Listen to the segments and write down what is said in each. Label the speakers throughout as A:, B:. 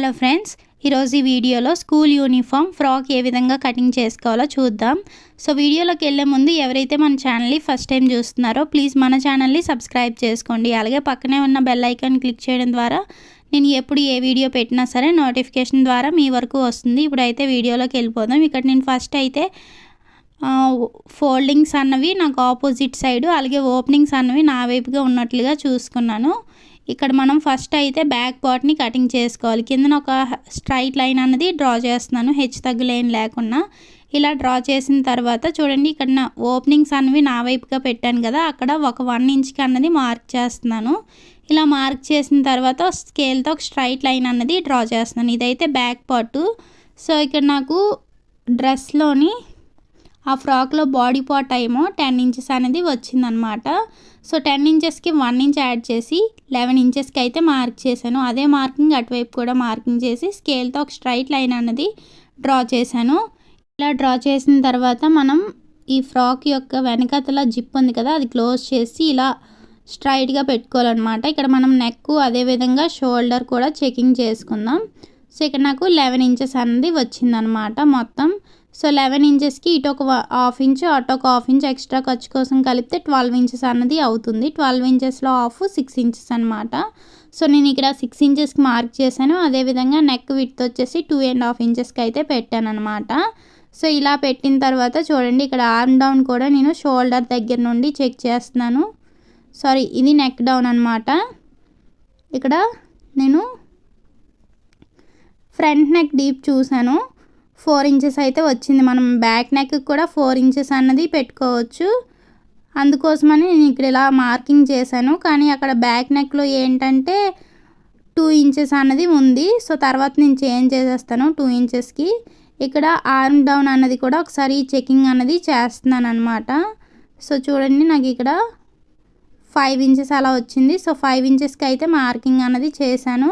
A: Hello friends ఈరోజు ఈ వీడియోలో స్కూల్ యూనిఫామ్ ఫ్రాక్ ఏ విధంగా కటింగ్ చేసుకోవాలో చూద్దాం. సో వీడియోలోకి వెళ్ళే ముందు ఎవరైతే మన ఛానల్ని ఫస్ట్ టైం చూస్తున్నారో ప్లీజ్ మన ఛానల్ని సబ్స్క్రైబ్ చేసుకోండి. అలాగే పక్కనే ఉన్న బెల్ ఐకాన్ క్లిక్ చేయడం ద్వారా నేను ఎప్పుడు ఏ వీడియో పెట్టినా సరే నోటిఫికేషన్ ద్వారా మీ వరకు వస్తుంది. ఇప్పుడైతే వీడియోలోకి వెళ్ళిపోదాం. ఇక్కడ నేను ఫస్ట్ అయితే ఫోల్డింగ్స్ అన్నవి నాకు ఆపోజిట్ సైడ్ అలాగే ఓపెనింగ్స్ అన్నవి నా వైపుగా ఉన్నట్లుగా చూసుకున్నాను. ఇక్కడ మనం ఫస్ట్ అయితే బ్యాక్ పార్ట్ని కటింగ్ చేసుకోవాలి. కిందన ఒక స్ట్రైట్ లైన్ అన్నది డ్రా చేస్తున్నాను. హెచ్ తగ్గు లైన్ లేకుండా ఇలా డ్రా చేసిన తర్వాత చూడండి ఇక్కడ నా ఓపెనింగ్స్ అనేవి నా వైపుగా పెట్టాను కదా అక్కడ ఒక వన్ ఇంచ్కి అన్నది మార్క్ చేస్తున్నాను. ఇలా మార్క్ చేసిన తర్వాత స్కేల్తో ఒక స్ట్రైట్ లైన్ అన్నది డ్రా చేస్తున్నాను. ఇదైతే బ్యాక్ పార్ట్ సో ఇక్కడ నాకు డ్రెస్లోని ఆ ఫ్రాక్లో బాడీ పార్ట్ ఏమో టెన్ ఇంచెస్ అనేది వచ్చిందనమాట. సో టెన్ ఇంచెస్కి వన్ ఇంచ్ యాడ్ చేసి లెవెన్ ఇంచెస్కి అయితే మార్క్ చేశాను. అదే మార్కింగ్ అటువైపు కూడా మార్కింగ్ చేసి స్కేల్తో ఒక స్ట్రైట్ లైన్ అనేది డ్రా చేశాను. ఇలా డ్రా చేసిన తర్వాత మనం ఈ ఫ్రాక్ యొక్క వెనకతల జిప్ ఉంది కదా అది క్లోజ్ చేసి ఇలా స్ట్రైట్గా పెట్టుకోవాలన్నమాట. ఇక్కడ మనం నెక్ అదేవిధంగా షోల్డర్ కూడా చెకింగ్ చేసుకుందాం. సో ఇక్కడ నాకు లెవెన్ ఇంచెస్ అనేది వచ్చిందనమాట మొత్తం. సో లెవెన్ ఇంచెస్కి ఇటు ఒక హాఫ్ ఇంచ్ అటు ఒక హాఫ్ ఇంచ్ ఎక్స్ట్రా ఖర్చు కోసం కలిపితే ట్వెల్వ్ ఇంచెస్ అన్నది అవుతుంది. ట్వెల్వ్ ఇంచెస్లో హాఫ్ సిక్స్ ఇంచెస్ అనమాట సో నేను ఇక్కడ సిక్స్ ఇంచెస్కి మార్క్ చేశాను. అదేవిధంగా నెక్ విత్ వచ్చేసి టూ అండ్ హాఫ్ ఇంచెస్కి అయితే పెట్టాను అనమాట సో ఇలా పెట్టిన తర్వాత చూడండి ఇక్కడ ఆర్మ్ డౌన్ కూడా నేను షోల్డర్ దగ్గర నుండి చెక్ చేస్తున్నాను. సారీ ఇది నెక్ డౌన్ అనమాట ఇక్కడ నేను ఫ్రంట్ నెక్ డీప్ చూశాను. ఫోర్ ఇంచెస్ అయితే వచ్చింది. మనం బ్యాక్ నెక్ కూడా ఫోర్ ఇంచెస్ అన్నది పెట్టుకోవచ్చు. అందుకోసమని నేను ఇక్కడ ఇలా మార్కింగ్ చేశాను. కానీ అక్కడ బ్యాక్ నెక్లో ఏంటంటే టూ ఇంచెస్ అన్నది ఉంది. సో తర్వాత నేను చేంజ్ చేసేస్తాను టూ ఇంచెస్కి. ఇక్కడ ఆర్మ్ డౌన్ అన్నది కూడా ఒకసారి చెకింగ్ అన్నది చేస్తున్నాను అనమాట సో చూడండి నాకు ఇక్కడ ఫైవ్ ఇంచెస్ అలా వచ్చింది. సో ఫైవ్ ఇంచెస్కి అయితే మార్కింగ్ అన్నది చేశాను.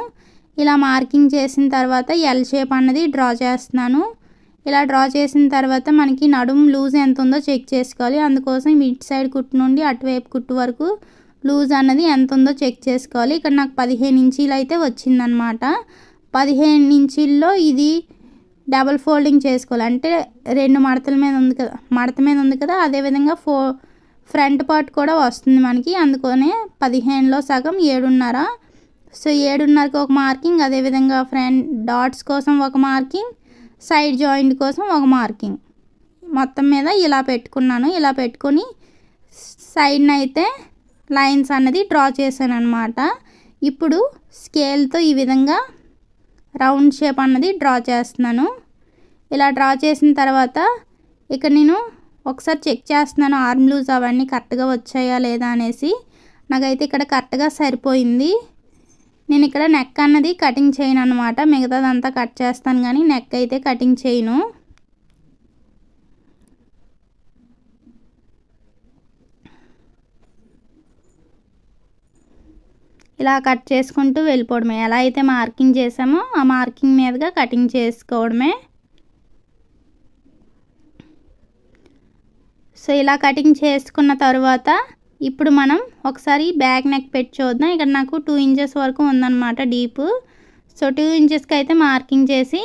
A: ఇలా మార్కింగ్ చేసిన తర్వాత ఎల్ షేప్ అన్నది డ్రా చేస్తున్నాను. ఇలా డ్రా చేసిన తర్వాత మనకి నడుము లూజ్ ఎంత ఉందో చెక్ చేసుకోవాలి. అందుకోసం ఇటు సైడ్ కుట్టు నుండి అటువైపు కుట్టు వరకు లూజ్ అన్నది ఎంత ఉందో చెక్ చేసుకోవాలి. ఇక్కడ నాకు పదిహేను ఇంచీలు అయితే వచ్చిందనమాట పదిహేను ఇంచీల్లో ఇది డబల్ ఫోల్డింగ్ చేసుకోవాలి. అంటే రెండు మడతల మీద ఉంది కదా మడత మీద ఉంది కదా అదేవిధంగా ఫో ఫ్రంట్ పార్ట్ కూడా వస్తుంది మనకి. అందుకనే పదిహేనులో సగం ఏడున్నర. సో ఏడున్నరకు ఒక మార్కింగ్ అదేవిధంగా ఫ్రంట్ డాట్స్ కోసం ఒక మార్కింగ్ సైడ్ జాయింట్ కోసం ఒక మార్కింగ్. మొత్తం మీద ఇలా పెట్టుకున్నాను. ఇలా పెట్టుకొని సైడ్న అయితే లైన్స్ అన్నది డ్రా చేశాను అనమాట ఇప్పుడు స్కేల్తో ఈ విధంగా రౌండ్ షేప్ అన్నది డ్రా చేస్తున్నాను. ఇలా డ్రా చేసిన తర్వాత ఇక్కడ నేను ఒకసారి చెక్ చేస్తున్నాను ఆర్మ్ లూజ్ అవన్నీ కరెక్ట్గా వచ్చాయా లేదా అనేసి. నాకైతే ఇక్కడ కరెక్ట్గా సరిపోయింది. నేను ఇక్కడ నెక్ అన్నది కటింగ్ చేయను అనమాట మిగతాదంతా కట్ చేస్తాను కానీ నెక్ అయితే కటింగ్ చేయను. ఇలా కట్ చేసుకుంటూ వెళ్ళిపోవడమే. ఎలా అయితే మార్కింగ్ చేసామో ఆ మార్కింగ్ మీదుగా కటింగ్ చేసుకోవడమే. సో ఇలా కటింగ్ చేసుకున్న తర్వాత ఇప్పుడు మనం ఒకసారి బ్యాక్ నెక్ పెట్టి చూద్దాం. ఇక్కడ నాకు టూ ఇంచెస్ వరకు ఉందన్నమాట డీప్ సో టూ ఇంచెస్కి అయితే మార్కింగ్ చేసి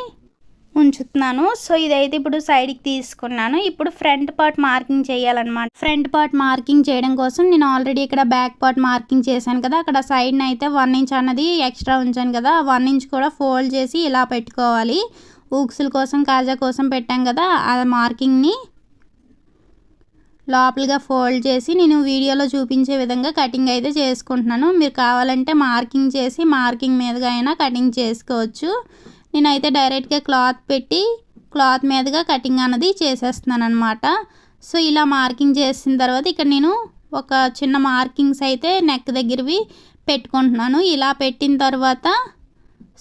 A: ఉంచుతున్నాను. సో ఇదైతే ఇప్పుడు సైడ్కి తీసుకున్నాను. ఇప్పుడు ఫ్రంట్ పార్ట్ మార్కింగ్ చేయాలన్నమాట. ఫ్రంట్ పార్ట్ మార్కింగ్ చేయడం కోసం నేను ఆల్రెడీ ఇక్కడ బ్యాక్ పార్ట్ మార్కింగ్ చేశాను కదా. అక్కడ సైడ్ని అయితే వన్ ఇంచ్ అన్నది ఎక్స్ట్రా ఉంచాను కదా. వన్ ఇంచ్ కూడా ఫోల్డ్ చేసి ఇలా పెట్టుకోవాలి. ఊక్సుల కోసం కాజా కోసం పెట్టాం కదా. ఆ మార్కింగ్ని లోపలగా ఫోల్డ్ చేసి నేను వీడియోలో చూపించే విధంగా కటింగ్ అయితే చేసుకుంటున్నాను. మీరు కావాలంటే మార్కింగ్ చేసి మార్కింగ్ మీదుగా అయినా కటింగ్ చేసుకోవచ్చు. నేనైతే డైరెక్ట్గా క్లాత్ పెట్టి క్లాత్ మీదుగా కటింగ్ అన్నది చేసేస్తున్నాను అనమాట సో ఇలా మార్కింగ్ చేసిన తర్వాత ఇక్కడ నేను ఒక చిన్న మార్కింగ్స్ అయితే నెక్ దగ్గరవి పెట్టుకుంటున్నాను. ఇలా పెట్టిన తర్వాత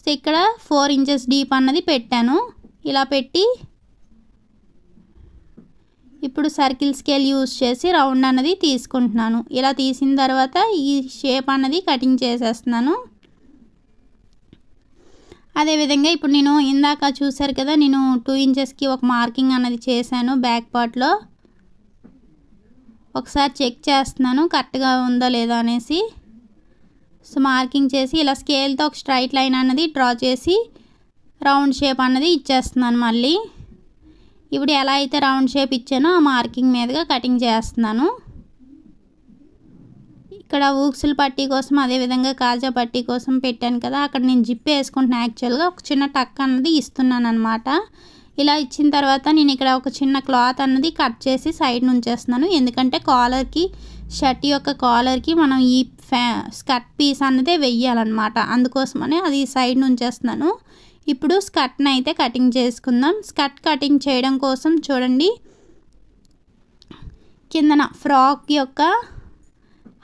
A: సో ఇక్కడ ఫోర్ ఇంచెస్ డీప్ అన్నది పెట్టాను. ఇలా పెట్టి ఇప్పుడు సర్కిల్ స్కేల్ యూస్ చేసి రౌండ్ అన్నది తీసుకుంటున్నాను. ఇలా తీసిన తర్వాత ఈ షేప్ అన్నది కటింగ్ చేసేస్తున్నాను. అదేవిధంగా ఇప్పుడు నేను ఇందాక చూసారు కదా నేను టూ ఇంచెస్కి ఒక మార్కింగ్ అన్నది చేశాను బ్యాక్ పార్ట్లో ఒకసారి చెక్ చేస్తున్నాను కరెక్ట్గా ఉందో లేదో అనేసి. సో మార్కింగ్ చేసి ఇలా స్కేల్తో ఒక స్ట్రైట్ లైన్ అన్నది డ్రా చేసి రౌండ్ షేప్ అన్నది ఇచ్చేస్తున్నాను మళ్ళీ. ఇప్పుడు ఎలా అయితే రౌండ్ షేప్ ఇచ్చానో ఆ మార్కింగ్ మీదుగా కటింగ్ చేస్తున్నాను. ఇక్కడ ఊక్సుల పట్టీ కోసం అదేవిధంగా కాజా పట్టీ కోసం పెట్టాను కదా అక్కడ నేను జిప్ వేసుకుంటున్నాను యాక్చువల్గా. ఒక చిన్న టక్ అన్నది ఇస్తున్నాను అనమాట ఇలా ఇచ్చిన తర్వాత నేను ఇక్కడ ఒక చిన్న క్లాత్ అన్నది కట్ చేసి సైడ్ నుంచేస్తున్నాను. ఎందుకంటే కాలర్కి షర్ట్ యొక్క కాలర్కి మనం ఈ ఫ్యా స్కర్ట్ పీస్ అన్నదే వెయ్యాలన్నమాట. అందుకోసమనే అది సైడ్ నుంచేస్తున్నాను. ఇప్పుడు స్కర్ట్ని అయితే కటింగ్ చేసుకుందాం. స్కర్ట్ కటింగ్ చేయడం కోసం చూడండి. కిందన ఫ్రాక్ యొక్క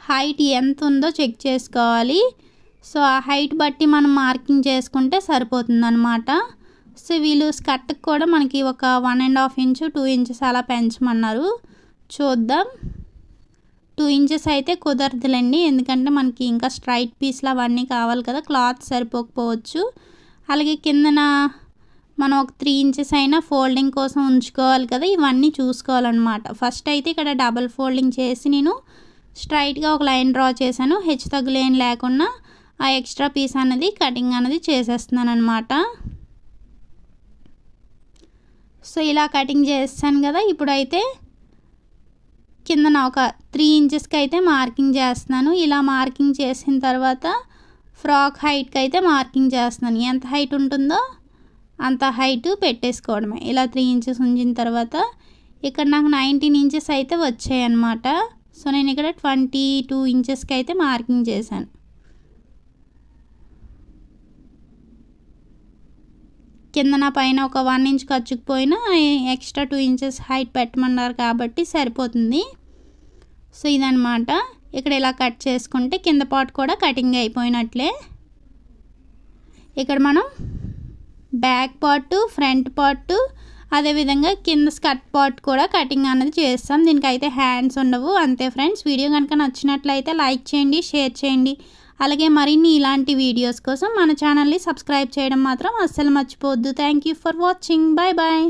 A: హైట్ ఎంత ఉందో చెక్ చేసుకోవాలి. సో ఆ హైట్ బట్టి మనం మార్కింగ్ చేసుకుంటే సరిపోతుందన్నమాట. సో వీళ్ళు స్కర్ట్కి కూడా మనకి ఒక one and half inch two inches అలా పెంచమన్నారు. చూద్దాం. టూ ఇంచెస్ అయితే కుదరదులండి. ఎందుకంటే మనకి ఇంకా స్ట్రైట్ పీస్లు అవన్నీ కావాలి కదా. క్లాత్ సరిపోకపోవచ్చు. అలాగే కిందన మనం ఒక త్రీ ఇంచెస్ అయినా ఫోల్డింగ్ కోసం ఉంచుకోవాలి కదా ఇవన్నీ చూసుకోవాలన్నమాట. ఫస్ట్ అయితే ఇక్కడ డబల్ ఫోల్డింగ్ చేసి నేను స్ట్రైట్గా ఒక లైన్ డ్రా చేశాను. హెచ్ తగ్గులేని లేకుండా ఆ ఎక్స్ట్రా పీస్ అనేది కటింగ్ అనేది చేసేస్తున్నాను అనమాట సో ఇలా కటింగ్ చేస్తాను కదా ఇప్పుడైతే కిందన ఒక త్రీ ఇంచెస్కి అయితే మార్కింగ్ చేస్తున్నాను. ఇలా మార్కింగ్ చేసిన తర్వాత ఫ్రాక్ హైట్కి అయితే మార్కింగ్ చేస్తున్నాను. ఎంత హైట్ ఉంటుందో అంత హైట్ పెట్టేసుకోవడమే. ఇలా త్రీ ఇంచెస్ ఉంచిన తర్వాత ఇక్కడ నాకు నైన్టీన్ ఇంచెస్ అయితే వచ్చాయి అన్నమాట సో నేను ఇక్కడ ట్వంటీ టూ ఇంచెస్కి అయితే మార్కింగ్ చేశాను. కింద నా పైన ఒక వన్ ఇంచ్ ఖర్చుకుపోయినా ఎక్స్ట్రా టూ ఇంచెస్ హైట్ పెట్టమన్నారు కాబట్టి సరిపోతుంది. సో ఇదనమాట ఇక్కడ ఇలా కట్ చేసుకుంటే కింద పార్ట్ కూడా కటింగ్ అయిపోయినట్లే. ఇక్కడ మనం బ్యాక్ పార్ట్ ఫ్రంట్ పార్ట్ అదేవిధంగా కింద స్కర్ట్ పార్ట్ కూడా కటింగ్ అనేది చేస్తాం. దీనికైతే హ్యాండ్స్ ఉండవు. అంతే ఫ్రెండ్స్ వీడియో కనుక నచ్చినట్లయితే లైక్ చేయండి షేర్ చేయండి. అలాగే మరిన్ని ఇలాంటి వీడియోస్ కోసం మన ఛానల్ని సబ్స్క్రైబ్ చేయడం మాత్రం అస్సలు మర్చిపోవద్దు. Thank you for watching. Bye bye.